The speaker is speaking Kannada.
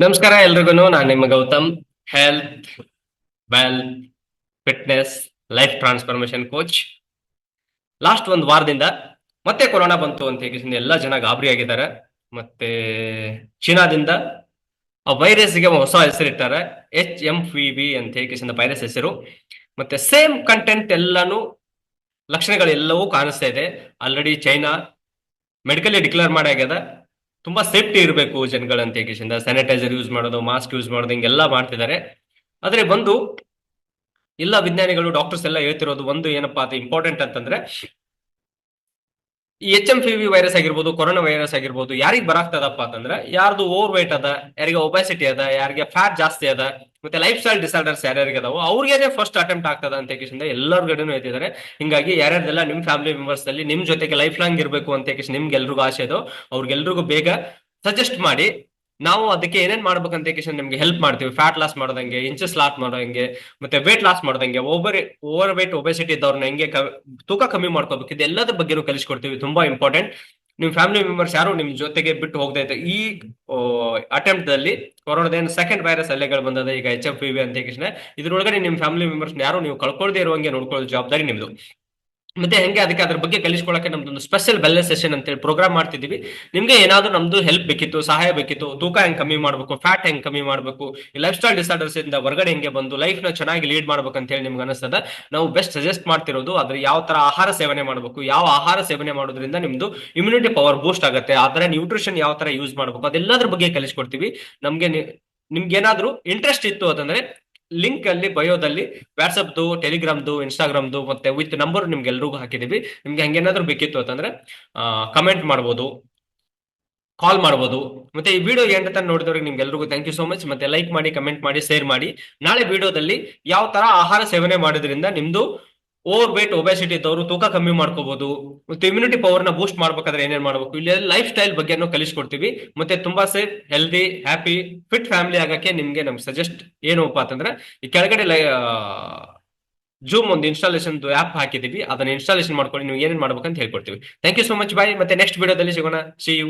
ನಮಸ್ಕಾರ ಎಲ್ರಿಗೂ ನಾನು ನಿಮ್ಮ Gautam. Health well fitness life transformation coach last ಒಂದು ವಾರದಿಂದ ಮತ್ತೆ ಕೊರೋನಾ ಬಂತು ಅಂತ ಹೇಳಿ ಎಲ್ಲ ಜನ ಗಾಬರಿ ಆಗಿದ್ದಾರೆ. ಮತ್ತೆ ಚೀನಾದಿಂದ ಆ ವೈರಸ್ಗೆ ಹೊಸ ಹೆಸರಿಟ್ಟಾರೆ ಎಚ್ ಎಂ ವಿ ಬಿ ಅಂತ ಹೇಳಿ ವೈರಸ್ ಹೆಸರು. ಮತ್ತೆ ಸೇಮ್ ಕಂಟೆಂಟ್ ಎಲ್ಲಾನು ಲಕ್ಷಣಗಳೆಲ್ಲವೂ ಕಾಣಿಸ್ತಾ ಇದೆ. ಆಲ್ರೆಡಿ ಚೈನಾ ಮೆಡಿಕಲಿ ಡಿಕ್ಲೇರ್ ಮಾಡ್ಯಾಗ್ಯದ ತುಂಬಾ ಸೇಫ್ಟಿ ಇರಬೇಕು ಜನಗಳಂತ ಸ್ಯಾನಿಟೈಸರ್ ಯೂಸ್ ಮಾಡೋದು ಮಾಸ್ಕ್ ಯೂಸ್ ಮಾಡೋದು, ಹಿಂಗೆಲ್ಲ ಮಾಡ್ತಿದ್ದಾರೆ. ಆದ್ರೆ ಬಂದು, ಎಲ್ಲ ವಿಜ್ಞಾನಿಗಳು ಡಾಕ್ಟರ್ಸ್ ಎಲ್ಲ ಹೇಳ್ತಿರೋದು, ಒಂದು ಏನಪ್ಪಾ ಅದು ಇಂಪಾರ್ಟೆಂಟ್ ಅಂತಂದ್ರೆ ಈ H M P V virus ಆಗಿರ್ಬೋದು ಕೊರೋನಾ ವೈರಸ್ ಆಗಿರ್ಬೋದು, ಯಾರಿಗೆ ಬರಾಕ್ತದಪ್ಪ ಅಂತಂದ್ರೆ, ಯಾರ್ದು ಓವರ್ ವೇಟ್ ಅದ, ಯಾರಿಗೆ ಒಬಾಸಿಟಿ ಅದ, ಯಾರಿಗೆ ಫ್ಯಾಟ್ ಜಾಸ್ತಿ ಅದ, ಮತ್ತೆ ಲೈಫ್ ಸ್ಟೈಲ್ ಡಿಸಾರ್ಡರ್ಸ್ ಯಾರ್ಯಾರಿಗೆ ಅದಾವ ಅವ್ರಿಗೆ ಫಸ್ಟ್ ಅಟೆಂಪ್ಟ್ ಆಗ್ತದ ಅಂತ ಕಿಶಿಂದ ಎಲ್ಲರ ಕಡೆನೂ ಇದ್ದಿದ್ದಾರೆ ಹಿಂಗಾಗಿ ಯಾರ್ಯಾರ್ದೆಲ್ಲ ನಿಮ್ ಫ್ಯಾಮಿಲಿ ಮೆಂಬರ್ಸ್ ಅಲ್ಲಿ ನಿಮ್ ಜೊತೆಗೆ ಲೈಫ್ ಲಾಂಗ್ ಇರಬೇಕು ಅಂತ ಕಿಶ್ ನಿಮ್ಗೆ ಎಲ್ರಿಗೂ ಆಸೆ ಇದು ಅವ್ರಿಗೆಲ್ರಿಗೂ ಬೇಗ ಸಜೆಸ್ಟ್ ಮಾಡಿ ನಾವು ಅದಕ್ಕೆ ಏನೇನ್ ಮಾಡ್ಬೇಕಂತ ನಿಮ್ಗೆ ಹೆಲ್ಪ್ ಮಾಡ್ತೀವಿ. ಫ್ಯಾಟ್ ಲಾಸ್ ಮಾಡೋದಂಗೆ ಇಂಚಸ್ ಲಾಸ್ ಮಾಡೋದಂಗೆ, ಮತ್ತೆ ವೇಟ್ ಲಾಸ್ ಮಾಡೋದಂಗೆ ಓವರ್ ಓವರ್ ವೇಟ್ ಒಬೆಸಿಟಿ ಇದ್ದವ್ರನ್ನ ಹೆಂಗೆ ತೂಕ ಕಮ್ಮಿ ಮಾಡ್ಕೋಬೇಕು, ಇದೆಲ್ಲದ್ರ ಬಗ್ಗೆನೂ ಕಲಿಸ್ಕೊಡ್ತೀವಿ. ತುಂಬಾ ಇಂಪಾರ್ಟೆಂಟ್ ನಿಮ್ ಫ್ಯಾಮಿಲಿ ಮೆಂಬರ್ಸ್ ಯಾರು ನಿಮ್ ಜೊತೆಗೆ ಬಿಟ್ಟು ಹೋಗ್ತಾ ಈ ಅಟೆಂಪ್ಟ್ ಅಲ್ಲಿ ಕೊರೋನಾದ ಏನು ಸೆಕೆಂಡ್ ವೈರಸ್ ಅಲೆಗಳು ಬಂದದ ಈಗ ಎಚ್ ಎಫ್ ವಿ ಅಂತ ಕೃಷ್ಣ. ಇದ್ರೊಳಗಡೆ ನಿಮ್ ಫ್ಯಾಮಿಲಿ ಮೆಂಬರ್ಸ್ ಯಾರು ನೀವು ಕಳ್ಕೊಳ್ದೇ ಇರುವಂಗೆ ನೋಡ್ಕೊಳ್ಳೋ ಜವಾಬ್ದಾರಿ ನಿಮ್ದು. ಮತ್ತೆ ಹೆಂಗೆ ಅದಕ್ಕೆ ಅದ್ರ ಬಗ್ಗೆ ಕಲಿಸ್ಕೊಳಕ್ಕೆ ನಮ್ದೊಂದು ಸ್ಪೆಷಲ್ ವೆಲ್ನೆಸ್ ಸೆಷನ್ ಅಂತೇಳಿ ಪ್ರೋಗ್ರಾಮ್ ಮಾಡ್ತಿದೀವಿ ನಿಮ್ಗೆ ಏನಾದ್ರು ನಮ್ದು ಹೆಲ್ಪ್ ಬೇಕಿತ್ತು, ಸಹಾಯ ಬೇಕಿತ್ತು, ತೂಕ ಹೆಂಗ್ ಕಮ್ಮಿ ಮಾಡ್ಬೇಕು ಫ್ಯಾಟ್ ಹೆಂಗ್ ಕಮ್ಮಿ ಮಾಡ್ಬೇಕು ಲೈಫ್ ಸ್ಟೈಲ್ ಡಿಸಾರ್ಡರ್ಸ್ ಇಂದ ಹೊರಗಡೆ ಹೆಂಗೆ ಬಂದು ಲೈಫ್ನ ಚೆನ್ನಾಗಿ ಲೀಡ್ ಮಾಡ್ಬೇಕು ಅಂತ ಹೇಳಿ ನಿಮ್ಗೆ ಅನಿಸ್ತದ. ನಾವು ಬೆಸ್ಟ್ ಸಜೆಸ್ಟ್ ಮಾಡ್ತಿರೋದು ಅದ್ರ ಯಾವ ತರ ಆಹಾರ ಸೇವನೆ ಮಾಡಬೇಕು, ಯಾವ ಆಹಾರ ಸೇವನೆ ಮಾಡೋದ್ರಿಂದ ನಿಮ್ದು ಇಮ್ಯುನಿಟಿ ಪವರ್ ಬೂಸ್ಟ್ ಆಗುತ್ತೆ, ಆ ತರ ನ್ಯೂಟ್ರಿಷನ್ ಯಾವ ತರ ಯೂಸ್ ಮಾಡ್ಬೇಕು, ಅದೆಲ್ಲದ್ರ ಬಗ್ಗೆ ಕಲಿಸ್ಕೊಡ್ತೀವಿ. ನಮ್ಗೆ ನಿಮ್ಗೆ ಏನಾದ್ರು ಇಂಟ್ರೆಸ್ಟ್ ಇತ್ತು ಅಂತಂದ್ರೆ ಲಿಂಕ್ ಅಲ್ಲಿ ಬಯೋದಲ್ಲಿ ವಾಟ್ಸಪ್ದು ಟೆಲಿಗ್ರಾಮ್ದು ಇನ್ಸ್ಟಾಗ್ರಾಮ್ದು ಮತ್ತೆ ವಿತ್ ನಂಬರ್ ನಿಮ್ಗೆ ಎಲ್ರಿಗೂ ಹಾಕಿದೀವಿ. ನಿಮ್ಗೆ ಹಂಗೇನಾದ್ರೂ ಬೇಕಿತ್ತು ಅಂತಂದ್ರೆ ಕಮೆಂಟ್ ಮಾಡ್ಬೋದು ಕಾಲ್ ಮಾಡ್ಬೋದು. ಮತ್ತೆ ಈ ವಿಡಿಯೋ ಎಂಡ್ ತನಕ ನೋಡಿದವ್ರಿಗೆ ನಿಮ್ಗೆ ಎಲ್ರಿಗೂ ಥ್ಯಾಂಕ್ ಯು ಸೋ ಮಚ್ ಮತ್ತೆ ಲೈಕ್ ಮಾಡಿ ಕಮೆಂಟ್ ಮಾಡಿ ಶೇರ್ ಮಾಡಿ. ನಾಳೆ ವಿಡಿಯೋದಲ್ಲಿ ಯಾವ ತರ ಆಹಾರ ಸೇವನೆ ಮಾಡೋದ್ರಿಂದ ನಿಮ್ದು ಓವರ್ ವೇಟ್ ಒಬೆಸಿಟಿ ಇದ್ದವರು ತೂಕ ಕಮ್ಮಿ ಮಾಡ್ಕೋಬಹುದು ಮತ್ತೆ ಇಮ್ಯುನಿಟಿ ಪವರ್ನ ಬೂಸ್ಟ್ ಮಾಡ್ಬೇಕಾದ್ರೆ ಏನೇನ್ ಮಾಡ್ಬೇಕು? ಇಲ್ಲಿ ಲೈಫ್ ಸ್ಟೈಲ್ ಬಗ್ಗೆ ಕಲಿಸ್ಕೊಡ್ತೀವಿ. ಮತ್ತೆ ತುಂಬಾ safe healthy happy fit family ಆಗಕ್ಕೆ ನಿಮ್ಗೆ ನಮ್ಗೆ ಸಜೆಸ್ಟ್ ಏನಪ್ಪ ಅಂತಂದ್ರೆ, ಈ ಕೆಳಗಡೆ ಜೂಮ್ ಒಂದು ಇನ್ಸ್ಟಾಲೇಷನ್ ಆಪ್ ಹಾಕಿದೀವಿ ಅದನ್ನ ಇನ್ಸ್ಟಾಲೇಷನ್ ಮಾಡ್ಕೊಂಡು ನೀವು ಏನೇನ್ ಮಾಡ್ಬೇಕಂತ ಹೇಳ್ಕೊಡ್ತೀವಿ. Thank you so much bye ಮತ್ತೆ ನೆಕ್ಸ್ಟ್ ವಿಡಿಯೋದಲ್ಲಿ ಸಿಗೋಣ. C you